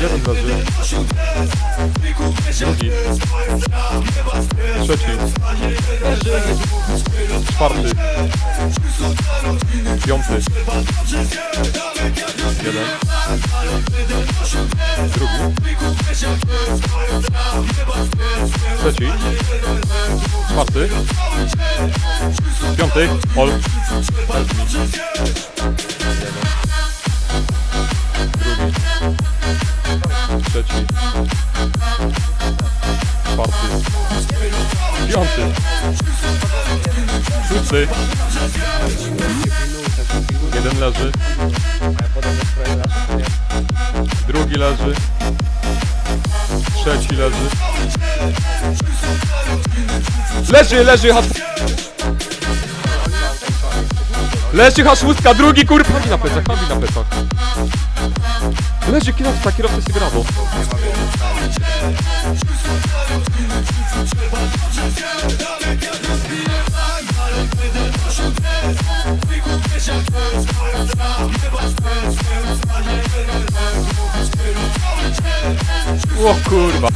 Jeden leży. Drugi. Trzeci. Czwarty. Piąty. Jeden. Drugi. Trzeci. Czwarty. Piąty. Ol. Czwarty. Piąty. Szósty. Jeden leży. Drugi leży. Trzeci leży. Leży, leży, has... Leży haszłustka, drugi kurwa! Nogi na plecach, nogi na plecach. Leży kierowca, kierowca się brawo. O kurwa.